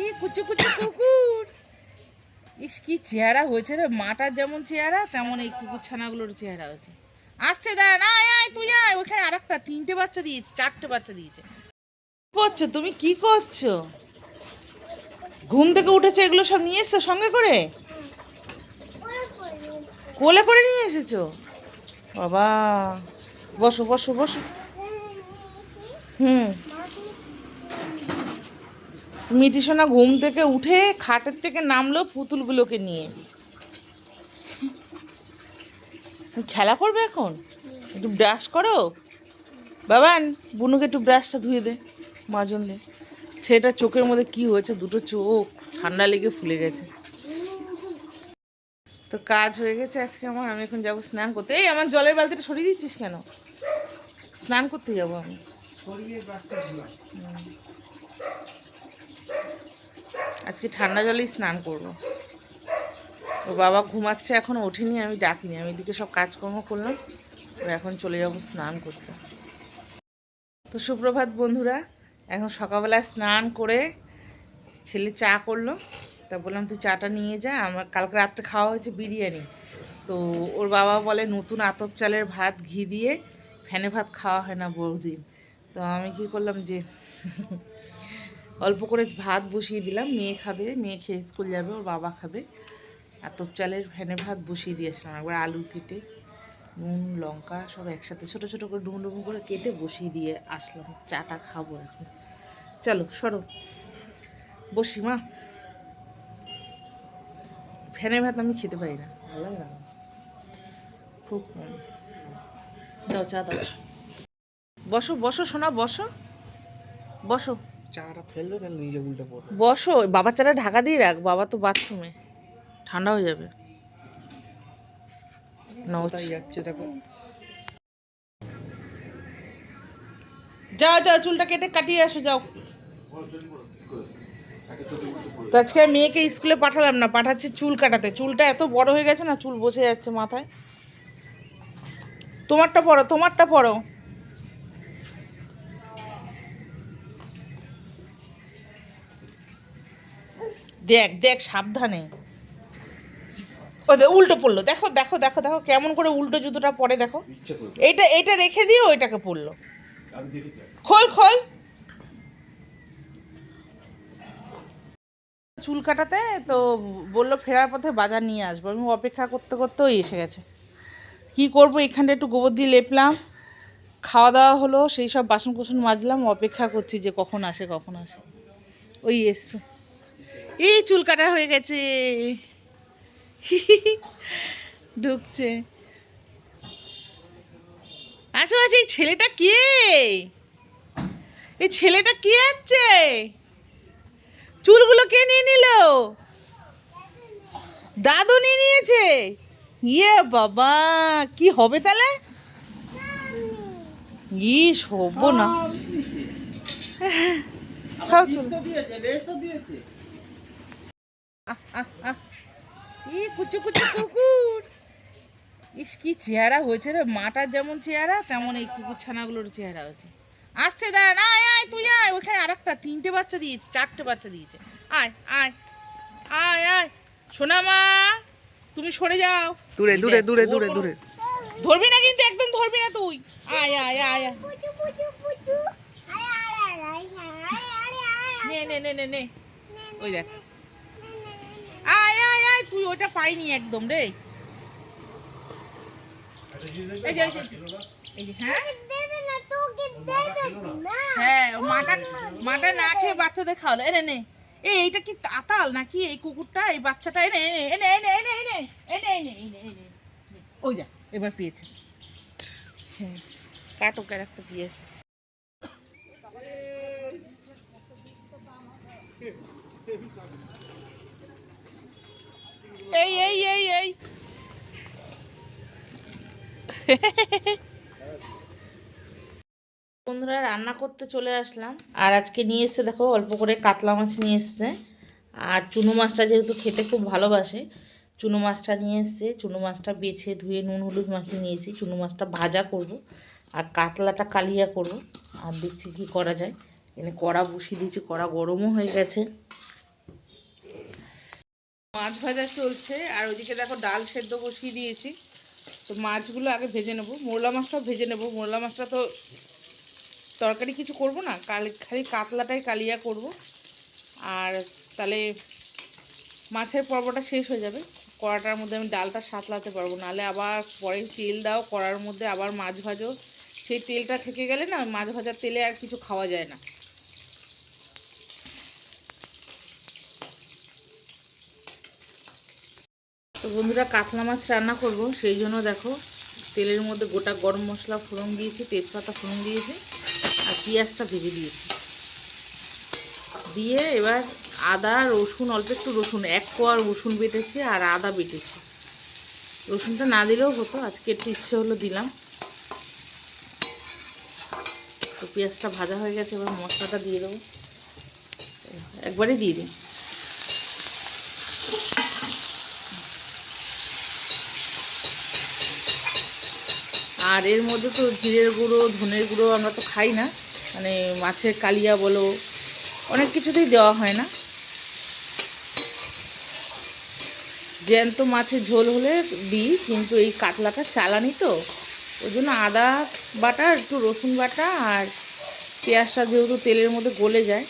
ই কুচু কুচু কুকুর। ইস, কি চেহারা হয়েছে রে। মাটার যেমন চেহারা, তেমন এই কুকুর ছানাগুলোর চেহারা হয়েছে। আসছে দাঁড়া না আয়, তুই আয়। ওখানে আর একটা তিনটে বাচ্চা দিয়েছে, চারটে বাচ্চা দিয়েছে। করছ? তুমি কি করছ? ঘুম থেকে উঠেছে, এগুলো সব নিয়ে এসছো সঙ্গে করে? কোলে করে নিয়ে এসেছ? বাবা, বসো বসো বসো। হুম। মিটি সোনা ঘুম থেকে উঠে খাটের থেকে নামলো পুতুলগুলোকে নিয়ে। খেলা করবে এখন? একটু ব্রাশ করো? বাবান বুনুকে একটু ব্রাশটা ধুয়ে দে মাজন দে ছেলেটা চোখের মধ্যে কি হয়েছে? দুটো চোখ ঠান্ডা লেগে ফুলে গেছে। তো কাজ হয়ে গেছে আজকে আমার আমি এখন যাব স্নান করতে। এই আমার জলের বালতিটা সরিয়ে দিচ্ছিস কেন? স্নান করতে যাব আমি। আজকে ঠান্ডা জলেই স্নান করব। ও বাবা ঘুমাচ্ছে, এখন ওঠেনি, আমি ডাকিনি। আমি এদিকে সব কাজকর্ম করলাম, এবার এখন চলে যাব স্নান করতে। তো সুপ্রভাত বন্ধুরা, এখন সকালবেলায় স্নান করে ছেলে চা করল। তা বললাম, তুই চাটা নিয়ে যা, আমার কালকে রাত্রে খাওয়া হয়েছে বিরিয়ানি। তো ওর বাবা বলে, নতুন আতপ চালের ভাত, ঘি দিয়ে ফ্যানে ভাত খাওয়া হয় না বহুদিন। তো আমি কি করলাম যে অল্প করে ভাত বসিয়ে দিলাম। মেয়ে খাবে, মেয়ে খেয়ে স্কুল যাবে, ওর বাবা খাবে। আর তোপ চালের ফ্যানে ভাত বসিয়ে দিয়ে আসলাম। একবার আলু কেটে, নুন, লঙ্কা সব একসাথে ছোটো ছোটো করে ডুম ডুমো করে কেটে বসিয়ে দিয়ে আসলাম। চাটা খাব এখন। চলো, সরো। বসি, মা। ফ্যানে ভাত আমি খেতে পারি না। ভালো লাগে না। খুব কম দাও চা, দাও। বসো বসো শোনা বসো। বসো। চাটা ফেলবে কেন নিজে উল্টে পড়বে। বসো বাবার চাটা ঢাকা দিয়ে রাখ বাবা তো বাথরুমে। ঠান্ডা হয়ে যাবে। না যাচ্ছে দেখো। যাও যাও চুলটা কেটে কাটিয়ে আসো যাও। তো আজকে মেয়েকে স্কুলে পাঠালাম না পাঠাচ্ছি চুল কাটাতে। চুলটা এত বড় হয়ে গেছে না চুল বসে যাচ্ছে মাথায়। তোমারটা পড়ো তোমারটা পড়ো দেখ দেখ সাবধানে। ও উল্টো পড়ল। দেখো দেখো দেখো দেখো কেমন করে উল্টো জুতোটা পরে দেখো। এইটা এইটা রেখে দিয়ে ওইটাকে পড়ল খোল খোল। চুল কাটাতে তো বলল ফেরার পথে বাজার নিয়ে আসব। আমি অপেক্ষা করতে করতেও এসে গেছে। কি করব? এখানটা একটু গোবর দিয়ে লেপলাম। খাওয়া দাওয়া হলো সেই সব বাসন কুসন মাজলাম। অপেক্ষা করছি যে কখন আসে কখন আসে। ওই এসছে। এই চুল কাটা হয়ে গেছে। ঢুকছে। আচ্ছা আচ্ছা এই ছেলেটা কে? এই ছেলেটা কে আছে? চুলগুলো কে নিয়ে নিল? দাদু নিয়ে নিয়েছে? ইয়ে বাবা কি হবে তাহলে? ই শোভ না। সব চুল। আহ। ই কুচু কুচু কুকুর ইস কি চেহারা হয়েছে রে মাটার যেমন চেহারা তেমন এই কুকুর ছানাগুলোর চেহারা হয়েছে আসছে দাঁড়া না আয় আয় তুই আয় ওখানে আর একটা তিনটে বাচ্চা দিয়েছে চারটে বাচ্চা দিয়েছে আয় আয় আয় আয় সোনা মা তুমি সরে যাও দূরে দূরে দূরে দূরে দূরে ধরবি না কিন্তু একদম ধরবি না তুই আয় আয় আয় আয় নে নে নে নে নে ওই দেখ তুই ওটা পাইনি একদম রে এই যে, এই যে, হ্যাঁ হ্যাঁ ও মাটা মাটা না খেয়ে বাচ্চাদের খাওয়ালো এনে নে এই এইটা কি তাতাল নাকি এই কুকুরটা এই বাচ্চাটা এনে এনে এনে এনে এনে এনে এনে এনে এনে এনে ওই যা এবার পেয়েছে হ্যাঁ কাটো ক্যারেক্টার দিয়ে আসবে। এই এই এই এই। বন্ধুরা, রান্না করতে চলে আসলাম। আর আজকে নিয়ে এসছে, দেখো, অল্প করে কাতলা মাছ নিয়ে এসছে। আর চুনো মাছটা যেহেতু খেতে খুব ভালোবাসে, চুনো মাছটা নিয়ে এসছে। চুনো মাছটা বেছে ধুয়ে নুন, হলুদ মাখিয়ে নিয়েছি। চুনো মাছটা ভাজা করব আর কাতলাটা কালিয়া করব। আর দেখছি কি করা যায়। এখানে কড়া বসিয়ে দিয়েছি, কড়া গরমও হয়ে গেছে। মাছ ভাজা চলছে, আর ওইদিকে দেখো ডাল সেদ্ধ বসিয়ে দিয়েছি। তো মাছগুলো আগে ভেজে নেব। মোরলা মাছটাও ভেজে নেব। মোরলা মাছটা তো তরকারি কিছু করব না, কালি খালি কাতলাটাই কালিয়া করব। আর তাহলে মাছের পর্বটা শেষ হয়ে যাবে। কড়াটার মধ্যে আমি ডালটা সাতলাতে পারব। নাহলে আবার পরে তেল দাও, কড়ার মধ্যে আবার মাছ ভাজো। সেই তেলটা থেকে গেলে না, মাছ ভাজার তেলে আর কিছু খাওয়া যায় না। তো বন্ধুরা কাতলা মাছ রান্না করব, সেই জন্য দেখো তেলের মধ্যে গোটা গরম মশলা ফোড়ন দিয়েছি, তেজপাতা ফোড়ন দিয়েছি আর পেঁয়াজটা ভেজে দিয়েছি। দিয়ে এবার আদা, রসুন, অল্প একটু রসুন, এক কোয়া রসুন বেটেছি আর আদা বেটেছি। রসুনটা না দিলেও হতো, আজকে একটু ইচ্ছে হলো দিলাম। তো পেঁয়াজটা ভাজা হয়ে গেছে, এবার মশলাটা দিয়ে দেবো। একবারে দিয়ে দিই। আর এর মধ্যে তো জিরের গুঁড়ো, ধনের গুঁড়ো আমরা তো খাই না। মানে মাছের কালিয়া বলো, অনেক কিছুতেই দেওয়া হয় না। জ্যান্ত মাছের ঝোল হলে দিই, কিন্তু এই কাতলাটা চালানি তো। ওই জন্য আদা বাটা, একটু রসুন বাটা আর পেঁয়াজটা যেহেতু তেলের মধ্যে গলে যায়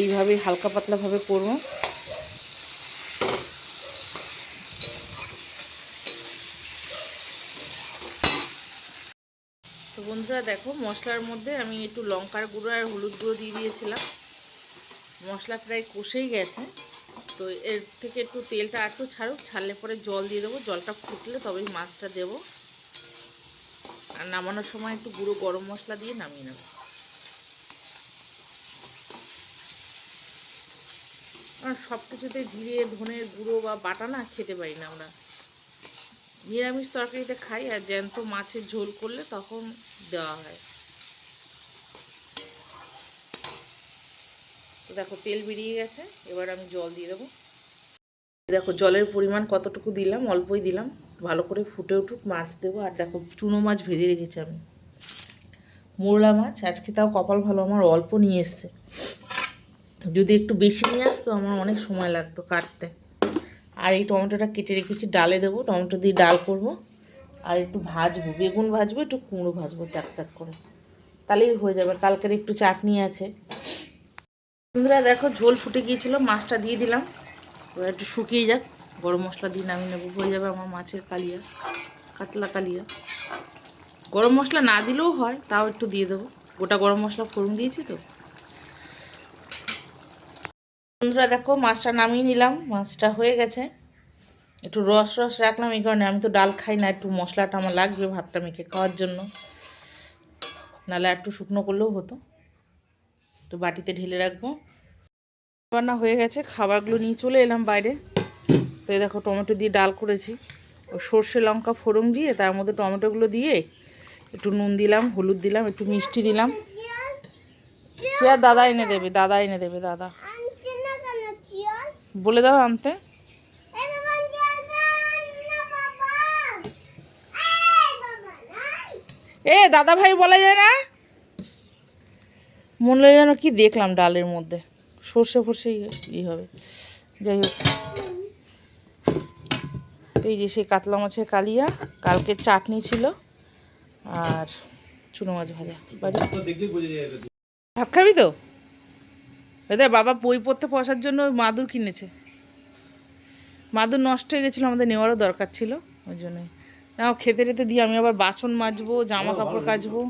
এইভাবে হালকা পাতলাভাবে করব তো বন্ধুরা দেখো, মশলার মধ্যে আমি একটু লঙ্কার গুঁড়ো আর হলুদ গুঁড়ো দিয়ে দিয়েছিলাম। মশলা প্রায় কষেই গেছে, তো এর থেকে একটু তেলটা আর একটু ছাড়ুক, ছাড়লে পরে জল দিয়ে দেবো। জলটা ফুটলে তবেই মাছটা দেবো। আর নামানোর সময় একটু গুঁড়ো গরম মশলা দিয়ে নামিয়ে নেব। সব কিছুতে জিরে ধনের গুঁড়ো বা বাটা না খেতে পারি না আমরা। নিরামিষ তরকারিতে খাই আর জ্যান্ত মাছের ঝোল করলে তখন দেওয়া হয়। তো দেখো, তেল বেরিয়ে গেছে, এবার আমি জল দিয়ে দেবো। দেখো, জলের পরিমাণ কতটুকু দিলাম, অল্পই দিলাম, ভালো করে ফুটে উঠুক, মাছ দেবো। আর দেখো, চুনো মাছ ভেজে রেখেছি আমি। মোরলা মাছ, আজকে তাও কপাল ভালো, আমার অল্প নিয়ে এসছে। যদি একটু বেশি নিয়ে আসতো, আমার অনেক সময় লাগতো কাটতে। আর এই টমেটোটা কেটে রেখেছি, ডালে দেবো, টমেটো দিয়ে ডাল করব। আর একটু ভাজবো, বেগুন ভাজবো, একটু কুমড়ো ভাজবো, চাক চাক করে। তাহলেই হয়ে যাবে কালকের একটু চাটনি আছে। বন্ধুরা, দেখো ঝোল ফুটে গিয়েছিল, মাছটা দিয়ে দিলাম। ওরা একটু শুকিয়ে যাক, গরম মশলা দিয়ে নামিয়ে নেব। হয়ে যাবে আমার মাছের কালিয়া, কাতলা কালিয়া। গরম মশলা না দিলেও হয়, তাও একটু দিয়ে দেবো। গোটা গরম মশলা ফোড়ন দিয়েছি তো? বন্ধুরা, দেখো, মাছটা নামিয়ে নিলাম। মাছটা হয়ে গেছে। একটু রস রস রাখলাম এই কারণে। আমি তো ডাল খাই না, একটু মশলাটা আমার লাগবে ভাতটা মেখে খাওয়ার জন্য। নাহলে একটু শুকনো করলেও হতো। একটু বাটিতে ঢেলে রাখব। রান্না হয়ে গেছে, খাবারগুলো নিয়ে চলে এলাম বাইরে। তো এই দেখো, টমেটো দিয়ে ডাল করেছি। ও সর্ষে লঙ্কা ফোড়ন দিয়ে, তার মধ্যে টমেটোগুলো দিয়ে একটু নুন দিলাম, হলুদ দিলাম, একটু মিষ্টি দিলাম। চেয়ার দাদা এনে দেবে, দাদা এনে দেবে, দাদা। বলে দাও আনতে। এ দাদা ভাই বলা যায় না? মনে হয় যেন কি দেখলাম ডালের মধ্যে। সর্ষে ফর্ষে ই হবে। যাই হোক। তো এই যে সেই কাতলা মাছের কালিয়া কালকে চাটনি ছিল আর চুনো মাছ ভাজা। ভাত খাবি তো? দাদা বাবা বই পড়তে বসার জন্য মাদুর কিনেছে। মাদুর নষ্ট হয়ে গেছিল, আমাদের নেওয়ারও দরকার ছিল, ওই জন্যই না খেতে টেতে দিয়ে আমি আবার বাসন মাজবো জামা কাপড় কাচবো।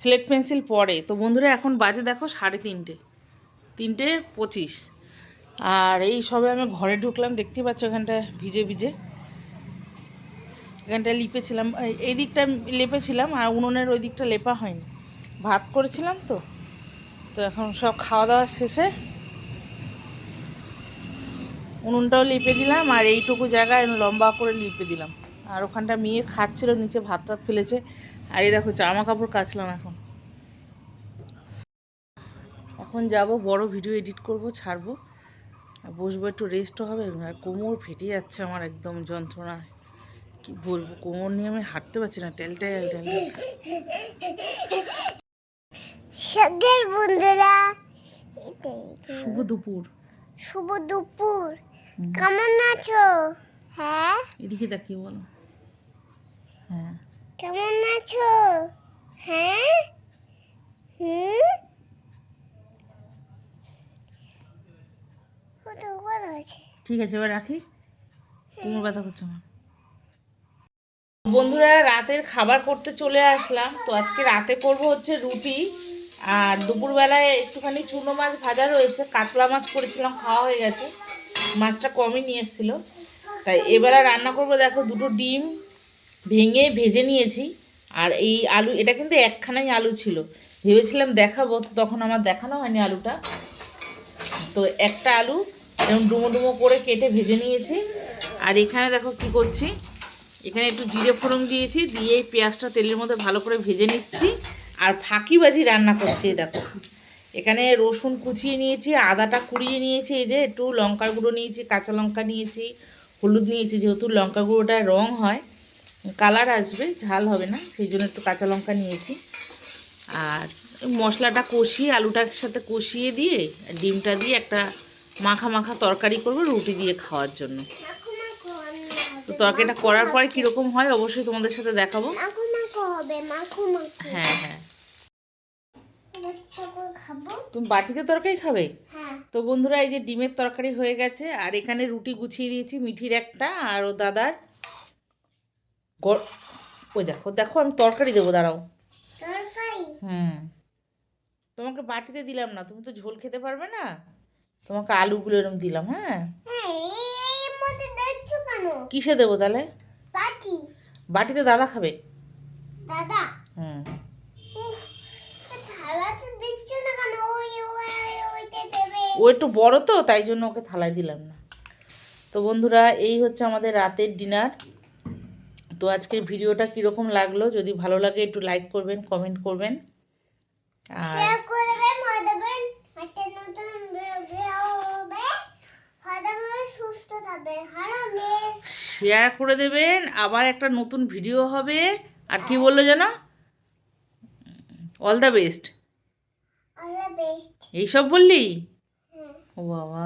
স্লেট পেন্সিল পরে। তো বন্ধুরা, এখন বাজে দেখো সাড়ে তিনটে। তিনটে পঁচিশ। আর এই সবে আমি ঘরে ঢুকলাম, দেখতেই পাচ্ছ এখানটা ভিজে ভিজে। এখানটা লিপেছিলাম, এই দিকটা লেপেছিলাম, আর উনুনের ওই দিকটা লেপা হয়নি। ভাত করেছিলাম তো। তো এখন সব খাওয়া দাওয়া শেষে উনুনটাও লিপে দিলাম আর এইটুকু জায়গায় লম্বা করে লিপে দিলাম। আর ওখানটা মেয়ে খাচ্ছিল, নিচে ভাত টাত ফেলেছে। আর এই দেখো জামা কাপড় কাচলাম এখন। এখন যাব, বড় ভিডিও এডিট করব, ছাড়বো। আর বসবো, একটু রেস্টও হবে। আর কোমর ফেটে যাচ্ছে আমার একদম যন্ত্রণায়। কি বলব, কোমর নিয়ে আমি হাঁটতে পারছি না। টেলটাই টেল সকাল বন্ধুরা। শুভ দুপুর। শুভ দুপুর। কেমন আছো? হ্যাঁ? এদিকে তাকিয়ে বলো। হ্যাঁ। কেমন আছো? হ্যাঁ? হুম? ও তো ভালো আছে। ঠিক আছে এবার রাখি? কোমর ব্যথা করছে আমার। বন্ধুরা রাতের খাবার করতে চলে আসলাম। তো আজকে রাতে করব হচ্ছে রুটি। আর দুপুরবেলায় একটুখানি চুনো মাছ ভাজা রয়েছে, কাতলা মাছ করেছিলাম, খাওয়া হয়ে গেছে। মাছটা কমই নিয়ে এসেছিল। তাই এবেলা রান্না করব, দেখো দুটো ডিম ভেঙে ভেজে নিয়েছি। আর এই আলু, এটা কিন্তু একখানাই আলু ছিল। ভেবেছিলাম দেখাবো, তো তখন আমার দেখানো হয়নি আলুটা। তো একটা আলু এরকম ডুমো ডুমো করে কেটে ভেজে নিয়েছি। আর এখানে দেখো কি করছি, এখানে একটু জিরে ফোড়ন দিয়েছি, দিয়ে এই পেঁয়াজটা তেলের মধ্যে ভালো করে ভেজে নিচ্ছি। আর ফাঁকিবাজি রান্না করছি, দেখো। এখানে রসুন কুচিয়ে নিয়েছি, আদাটা কুড়িয়ে নিয়েছি, এই যে একটু লঙ্কার গুঁড়ো নিয়েছি, কাঁচা লঙ্কা নিয়েছি, হলুদ নিয়েছি, যেহেতু লঙ্কা গুঁড়োটা রং হয়, কালার আসবে, ঝাল হবে না, সেই জন্য একটু কাঁচা লঙ্কা নিয়েছি। আর মশলাটা কষিয়ে, আলুটার সাথে কষিয়ে দিয়ে, ডিমটা দিয়ে একটা মাখা মাখা তরকারি করব রুটি দিয়ে খাওয়ার জন্য। তো তরকারিটা করার পরে কীরকম হয়, অবশ্যই তোমাদের সাথে দেখাবো। হবে মাখো মাখো হ্যাঁ হ্যাঁ। তুমি বাটিতে তরকারি খাবে? হ্যাঁ। তো বন্ধুরা এই যে ডিমের তরকারি হয়ে গেছে আর এখানে রুটি গুছিয়ে দিয়েছি মিঠির একটা আর ও দাদার ওই দেখো দেখো আমি তরকারি দেবো দাঁড়াও। তরকারি? হুম। তোমাকে বাটিতে দিলাম না তুমি তো ঝোল খেতে পারবে না। তোমাকে আলুগুলো এরকম দিলাম হ্যাঁ। হ্যাঁ কিসে দেবো তাহলে? বাটিতে দাদা খাবে। দাদা হুম। ও একটু বড় তো তাই জন্য ওকে থালায় দিলাম না। তো বন্ধুরা এই হচ্ছে আমাদের রাতের ডিনার। তো আজকের ভিডিওটা কীরকম লাগল? যদি ভালো লাগে একটু লাইক করবেন কমেন্ট করবেন। শেয়ার করে দেবেন আবার একটা নতুন ভিডিও হবে। আর কি বলল যেন? অল দ্য বেস্ট এইসব বললি? হ্যাঁ। ও বাবা।